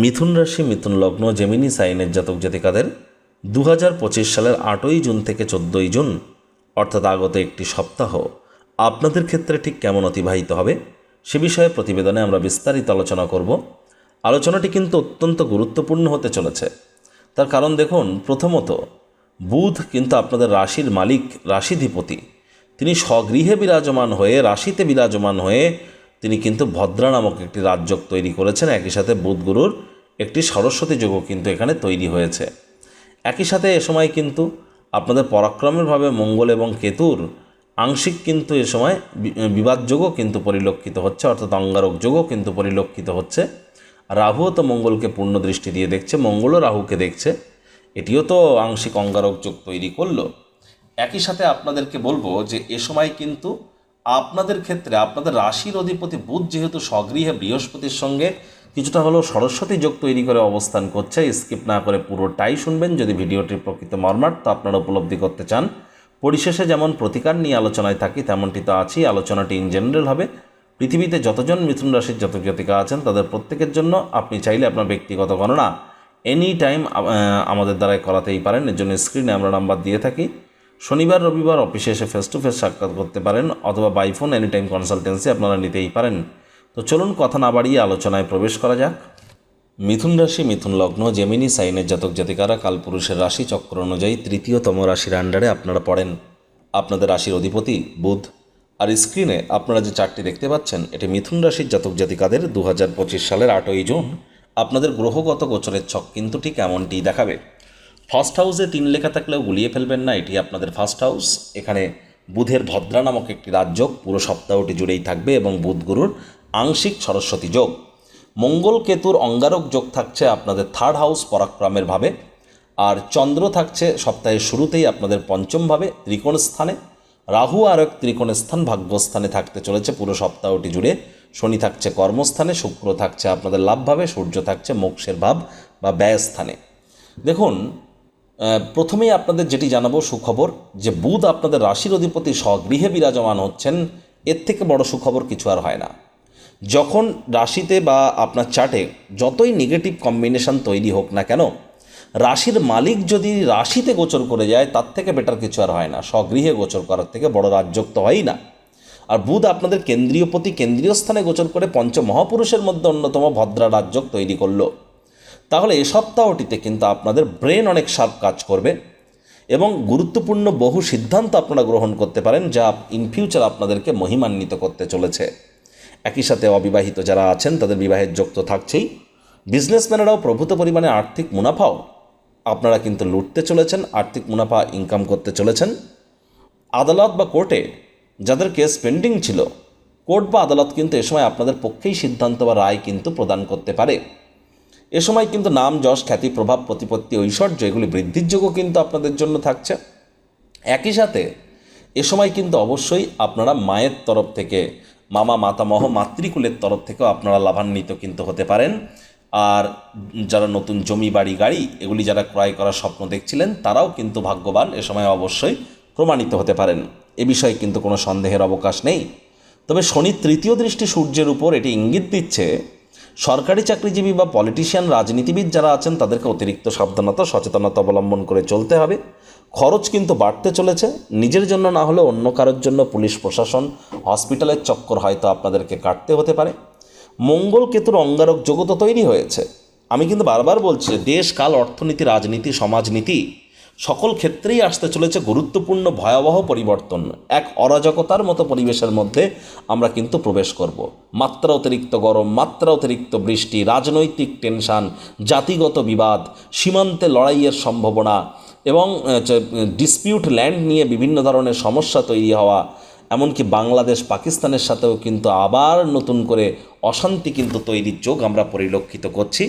মিথুন রাশি, মিথুন লগ্ন জেমিনি সাইনের জাতক জাতিকাদের দু হাজার পঁচিশ সালের আটই জুন থেকে চোদ্দই জুন, অর্থাৎ আগত একটি সপ্তাহ, আপনাদের ক্ষেত্রে ঠিক কেমন অতিবাহিত হবে সে বিষয়ে প্রতিবেদনে আমরা বিস্তারিত আলোচনা করব। আলোচনাটি কিন্তু অত্যন্ত গুরুত্বপূর্ণ হতে চলেছে। তার কারণ দেখুন, প্রথমত, বুধ কিন্তু আপনাদের রাশির মালিক, রাশিধিপতি। তিনি স্বগৃহে বিরাজমান হয়ে, রাশিতে বিরাজমান হয়ে তিনি কিন্তু ভদ্রা নামক একটি রাজযোগ তৈরি করেছেন। একই সাথে বুধগুরুর একটি সরস্বতী যোগও কিন্তু এখানে তৈরি হয়েছে। একই সাথে এ সময় কিন্তু আপনাদের পরাক্রমেরভাবে মঙ্গল এবং কেতুর আংশিক কিন্তু এ সময় বিবাদযোগও কিন্তু পরিলক্ষিত হচ্ছে, অর্থাৎ অঙ্গারক যোগও কিন্তু পরিলক্ষিত হচ্ছে। রাহুও তো মঙ্গলকে পূর্ণ দৃষ্টি দিয়ে দেখছে, মঙ্গলও রাহুকে দেখছে। এটিও তো আংশিক অঙ্গারক যোগ তৈরি করল। একই সাথে আপনাদেরকে বলব যে এ সময় কিন্তু আপনাদের ক্ষেত্রে, আপনাদের রাশির অধিপতি বুধ যেহেতু স্বগৃহে বৃহস্পতির সঙ্গে, কিছুটা হলেও সরস্বতী যোগ তৈরি করে অবস্থান করছে। স্কিপ না করে পুরোটাই শুনবেন। যদি ভিডিওটির প্রকৃত মর্মার্থ, আপনারা উপলব্ধি করতে চান, পরিশেষে যেমন প্রতিকার নিয়ে আলোচনায় থাকি, তেমনটি তো আছেই। আলোচনাটি ইন জেনারেল হবে। পৃথিবীতে যতজন মিথুন রাশির যত জাতিকা আছেন, তাদের প্রত্যেকের জন্য আপনি চাইলে আপনার ব্যক্তিগত গণনা এনি টাইম আমাদের দ্বারাই করাতেই পারেন। এর জন্য স্ক্রিনে আমরা নাম্বার দিয়ে থাকি। শনিবার, রবিবার অফিসে এসে ফেস টু ফেস সাক্ষাৎ করতে পারেন অথবা by phone any time consultancy আপনারা নিতেই পারেন। তো চলুন কথা না বাড়িয়ে আলোচনায় প্রবেশ করা যাক। মিথুন রাশি, মিথুন লগ্ন জেমিনি সাইনের জাতক জাতিকারা কালপুরুষের রাশি চক্র অনুযায়ী তৃতীয়তম রাশির আন্ডারে আপনারা পড়েন। আপনাদের রাশির অধিপতি বুধ। আর স্ক্রিনে আপনারা যে চারটি দেখতে পাচ্ছেন, এটি মিথুন রাশির জাতক জাতিকাদের দু হাজার পঁচিশ সালের আটই জুন। আপনাদের গ্রহগত গোচরের ছক কিন্তু ঠিক এমনটিই দেখাবে। ফার্স্ট হাউসে তিন লেখা থাকলেও গুলিয়ে ফেলবেন না, এটি আপনাদের ফার্স্ট হাউস এখানে বুধের ভদ্রা নামক একটি রাজযোগ পুরো সপ্তাহটি জুড়েই থাকবে এবং বুধ গুরুর আংশিক সরস্বতী যোগ। মঙ্গল কেতুর অঙ্গারক যোগ থাকছে আপনাদের থার্ড হাউস পরাক্রমের ভাবে, আর চন্দ্র থাকছে সপ্তাহের শুরুতেই আপনাদের পঞ্চমভাবে ত্রিকোণ স্থানে। রাহু আর এক ত্রিকোণ স্থান ভাগ্যস্থানে থাকতে চলেছে পুরো সপ্তাহটি জুড়ে। শনি থাকছে কর্মস্থানে, শুক্র থাকছে আপনাদের লাভভাবে সূর্য থাকছে মোক্ষের ভাব বা ব্যয় স্থানে। দেখুন প্রথমেই আপনাদের যেটি জানাব সুখবর, যে বুধ আপনাদের রাশির অধিপতি স্বগৃহে বিরাজমান হচ্ছেন, এর থেকে বড় সুখবর কিছু আর হয় না। যখন রাশিতে বা আপনার চার্টে যতই নেগেটিভ কম্বিনেশন তৈরি হোক না কেন, রাশির মালিক যদি রাশিতে গোচর করে যায়, তার থেকে বেটার কিছু আর হয় না। স্বগৃহে গোচর করার থেকে বড় রাজযোগ তো হয়ই না। আর বুধ আপনাদের কেন্দ্রীয় প্রতি কেন্দ্রীয় স্থানে গোচর করে পঞ্চ মহাপুরুষের মধ্যে অন্যতম ভদ্রা রাজযোগ তৈরি করল। তাহলে এ সপ্তাহটিতে কিন্তু আপনাদের ব্রেন অনেক শার্প কাজ করবে এবং গুরুত্বপূর্ণ বহু সিদ্ধান্ত আপনারা গ্রহণ করতে পারেন যা ইন ফিউচার আপনাদেরকে মহিমান্বিত করতে চলেছে। একই সাথে অবিবাহিত যারা আছেন, তাদের বিবাহের যোগ তো থাকছেই। বিজনেসম্যানেরাও প্রভূত পরিমাণে আর্থিক মুনাফাও আপনারা কিন্তু লুটতে চলেছেন, আর্থিক মুনাফা ইনকাম করতে চলেছেন। আদালত বা কোর্টে যাদের কেস পেন্ডিং ছিল, কোর্ট বা আদালত কিন্তু এ সময় আপনাদের পক্ষেই সিদ্ধান্ত বা রায় কিন্তু প্রদান করতে পারে। এ সময় কিন্তু নাম, যশ, খ্যাতি, প্রভাব, প্রতিপত্তি, ঐশ্বর্য এগুলি বৃদ্ধির যোগও কিন্তু আপনাদের জন্য থাকছে। একই সাথে এ সময় কিন্তু অবশ্যই আপনারা মায়ের তরফ থেকে, মামা, মাতামহ, মাতৃকুলের তরফ থেকেও আপনারা লাভান্বিত কিন্তু হতে পারেন। আর যারা নতুন জমি, বাড়ি, গাড়ি এগুলি যারা ক্রয় করার স্বপ্ন দেখছিলেন, তারাও কিন্তু ভাগ্যবান, এ সময় অবশ্যই প্রমাণিত হতে পারেন। এ বিষয়ে কিন্তু কোনো সন্দেহের অবকাশ নেই। তবে শনির তৃতীয় দৃষ্টি সূর্যের উপর এটি ইঙ্গিত দিচ্ছে সরকারি চাকরিজীবী বা পলিটিশিয়ান রাজনীতিবিদ যারা আছেন, তাদেরকে অতিরিক্ত সাবধানতা, সচেতনতা অবলম্বন করে চলতে হবে। খরচ কিন্তু বাড়তে চলেছে। নিজের জন্য না হলে অন্য কারোর জন্য পুলিশ, প্রশাসন, হসপিটালের চক্কর হয়তো আপনাদেরকে কাটতে হতে পারে। মঙ্গল কেতুর অঙ্গারক জগত তৈরি হয়েছে। আমি কিন্তু বারবার বলছি দেশ, কাল অর্থনীতি, রাজনীতি, সমাজনীতি সকল ক্ষেত্রেই আসতে চলেছে গুরুত্বপূর্ণ ভয়াবহ পরিবর্তন। এক অরাজকতার মতো পরিবেশের মধ্যে আমরা কিন্তু প্রবেশ করব। মাত্রা অতিরিক্ত গরম, মাত্রা অতিরিক্ত বৃষ্টি, রাজনৈতিক টেনশান, জাতিগত বিবাদ, সীমান্তে লড়াইয়ের সম্ভাবনা এবং ডিসপিউট ল্যান্ড নিয়ে বিভিন্ন ধরনের সমস্যা তৈরি হওয়া, এমনকি বাংলাদেশ পাকিস্তানের সাথেও কিন্তু আবার নতুন করে অশান্তি কিন্তু তৈরির যোগ আমরা পরিলক্ষিত করছি।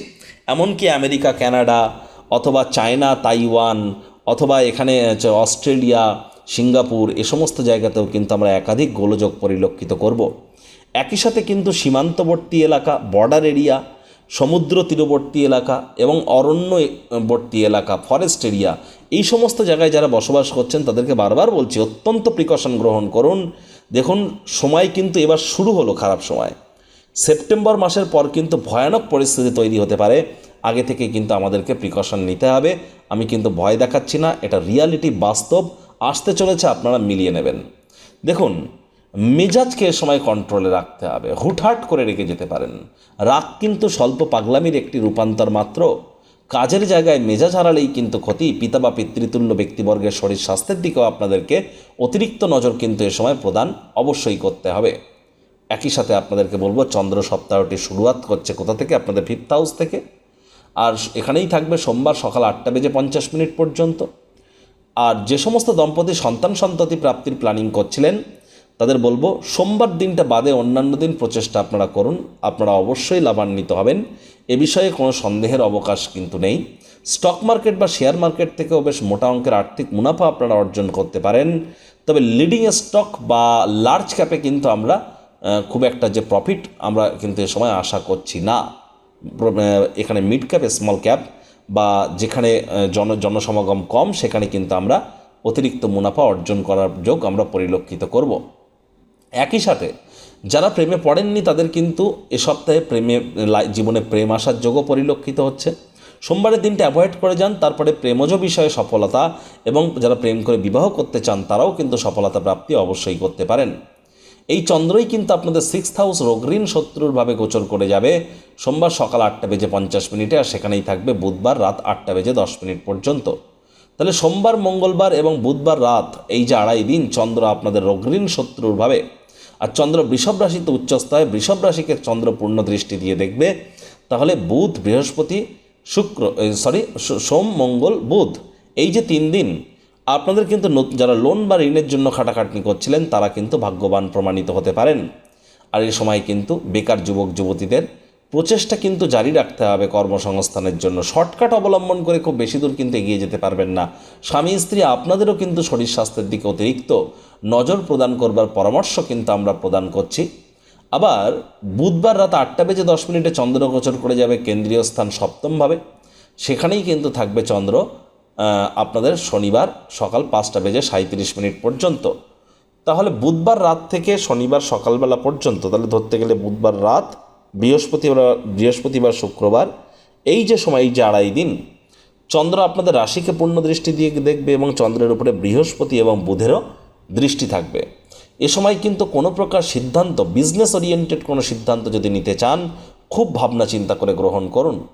এমনকি আমেরিকা কানাডা অথবা চায়না, তাইওয়ান অথবা এখানে অস্ট্রেলিয়া, সিঙ্গাপুর এ সমস্ত জায়গাতেও কিন্তু আমরা একাধিক গোলযোগ পরিলক্ষিত করব। একই সাথে কিন্তু সীমান্তবর্তী এলাকা বর্ডার এরিয়া সমুদ্র তীরবর্তী এলাকা এবং অরণ্যবর্তী এলাকা ফরেস্ট এরিয়া এই সমস্ত জায়গায় যারা বসবাস করছেন তাদেরকে বারবার বলছি, অত্যন্ত প্রিকশন গ্রহণ করুন। দেখুন, সময় কিন্তু এবার শুরু হলো খারাপ সময়। সেপ্টেম্বর মাসের পর কিন্তু ভয়ানক পরিস্থিতি তৈরি হতে পারে। আগে থেকে কিন্তু আমাদেরকে প্রিকশন নিতে হবে। আমি কিন্তু ভয় দেখাচ্ছি না, এটা রিয়ালিটি বাস্তব, আসতে চলেছে আপনারা মিলিয়ে নেবেন। দেখুন, মেজাজকে সময় কন্ট্রোলে রাখতে হবে, হুটহাট করে রেখে যেতে পারেন। রাগ কিন্তু স্বল্প পাগলামির একটি রূপান্তর মাত্র। কাজের জায়গায় মেজাজ হারালেই কিন্তু ক্ষতি পিতা বা পিতৃতুল্য, ব্যক্তিবর্গের শরীর স্বাস্থ্যের দিকেও আপনাদেরকে অতিরিক্ত নজর কিন্তু এ সময় প্রদান অবশ্যই করতে হবে। একই সাথে আপনাদেরকে বলব, চন্দ্র সপ্তাহটি শুরুয়াত করছে কোথা থেকে? আপনাদের ফিফথ হাউস থেকে। আর এখানেই থাকবে সোমবার সকাল আটটা বেজে পঞ্চাশ মিনিট পর্যন্ত। আর যে সমস্ত দম্পতি সন্তান সন্ততি প্রাপ্তির প্ল্যানিং করছিলেন, তাদের বলব সোমবার দিনটা বাদে অন্যান্য দিন প্রচেষ্টা আপনারা করুন। আপনারা অবশ্যই লাভান্বিত হবেন। এ বিষয়ে কোনো সন্দেহের অবকাশ কিন্তু নেই। স্টক মার্কেট বা শেয়ার মার্কেট থেকেও বেশ মোটা অঙ্কের আর্থিক মুনাফা আপনারা অর্জন করতে পারেন। তবে লিডিং স্টক বা লার্জ ক্যাপে কিন্তু আমরা খুব একটা যে প্রফিট আমরা কিন্তু এ সময় আশা করছি না। এখানে মিড ক্যাপ স্মল ক্যাপ বা যেখানে জন, জনসমাগম কম, সেখানে কিন্তু আমরা অতিরিক্ত মুনাফা অর্জন করার যোগ আমরা পরিলক্ষিত করব। একই সাথে যারা প্রেমে পড়েননি তাদের কিন্তু এ সপ্তাহে প্রেমে জীবনে প্রেম আসার যোগও পরিলক্ষিত হচ্ছে। সোমবারের দিনটা অ্যাভয়েড করে যান, তারপরে প্রেমজ বিষয়ে সফলতা এবং যারা প্রেম করে বিবাহ করতে চান তারাও কিন্তু সফলতা প্রাপ্তি অবশ্যই করতে পারেন। এই চন্দ্রই কিন্তু আপনাদের সিক্সথ হাউস রোগঋণ শত্রুরভাবে গোচর করে যাবে। সোমবার সকাল আটটা বেজে পঞ্চাশ মিনিটে আর সেখানেই থাকবে বুধবার রাত আটটা বেজে দশ মিনিট পর্যন্ত। তাহলে সোমবার, মঙ্গলবার এবং বুধবার রাত এই যে আড়াই দিন চন্দ্র আপনাদের রোগঋণ শত্রুরভাবে আর চন্দ্র বৃষভ রাশিতে উচ্চস্থ হয় বৃষভ রাশিকে চন্দ্র পূর্ণ দৃষ্টি দিয়ে দেখবে। তাহলে বুধ, বৃহস্পতি, শুক্র সরি সোম, মঙ্গল, বুধ, এই যে তিন দিন আপনাদের কিন্তু নত- যারা লোন বা ঋণের জন্য খাটাখাটনি করছিলেন, তারা কিন্তু ভাগ্যবান প্রমাণিত হতে পারেন। আর এই সময় কিন্তু বেকার যুবক, যুবতীদের প্রচেষ্টা কিন্তু জারি রাখতে হবে কর্মসংস্থানের জন্য। শর্টকাট অবলম্বন করে খুব বেশি দূর কিন্তু এগিয়ে যেতে পারবেন না। স্বামী, স্ত্রী, আপনাদেরও কিন্তু শরীর স্বাস্থ্যের দিকে অতিরিক্ত নজর প্রদান করবার পরামর্শ কিন্তু আমরা প্রদান করছি। আবার বুধবার রাত আটটা বেজে দশ মিনিটে চন্দ্র গোচর করে যাবে কেন্দ্রীয় স্থান সপ্তমভাবে। সেখানেই কিন্তু থাকবে চন্দ্র। আপনাদের শনিবার সকাল পাঁচটা বেজে সাঁত্রিশ মিনিট পর্যন্ত। তাহলে বুধবার রাত থেকে শনিবার সকালবেলা পর্যন্ত, তাহলে ধরতে গেলে বুধবার রাত, বৃহস্পতিবার বৃহস্পতিবার, শুক্রবার, এই যে সময়, এই যে আড়াই দিন, চন্দ্র আপনাদের রাশিকে পূর্ণ দৃষ্টি দিয়ে দেখবে এবং চন্দ্রের উপরে বৃহস্পতি এবং বুধেরও দৃষ্টি থাকবে। এ সময় কিন্তু কোনো প্রকার সিদ্ধান্ত বিজনেস ওরিয়েন্টেড কোনো সিদ্ধান্ত যদি নিতে চান, খুব ভাবনা চিন্তা করে গ্রহণ করুন।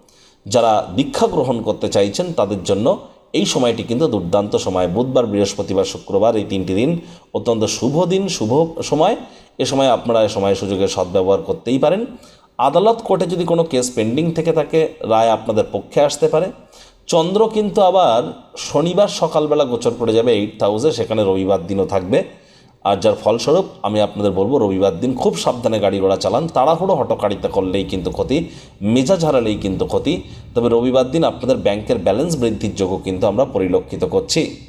যারা দীক্ষা গ্রহণ করতে চাইছেন, তাদের জন্য এই সময়টি কিন্তু দুর্দান্ত সময়। বুধবার, বৃহস্পতিবার, শুক্রবার এই তিনটি দিন অত্যন্ত শুভ দিন, শুভ সময়। এ সময় আপনারা এ সময় সুযোগের সদ্ব্যবহার করতেই পারেন। আদালত কোর্টে যদি কোনো কেস পেন্ডিং থেকে থাকে, রায় আপনাদের পক্ষে আসতে পারে। চন্দ্র কিন্তু আবার শনিবার সকালবেলা গোচর পড়ে যাবে, এইট হাউসে সেখানে রবিবার দিনও থাকবে। আর যার ফলস্বরূপ আমি আপনাদের বলব, রবিবার দিন খুব সাবধানে গাড়ি ঘোড়া চালান। তাড়াহুড়ো, হটকারিতা করলেই কিন্তু ক্ষতি, মেজাজ হারালেই কিন্তু ক্ষতি। তবে রবিবার দিন আপনাদের ব্যাংকের ব্যালেন্স বৃদ্ধির যোগও কিন্তু আমরা পরিলক্ষিত করছি।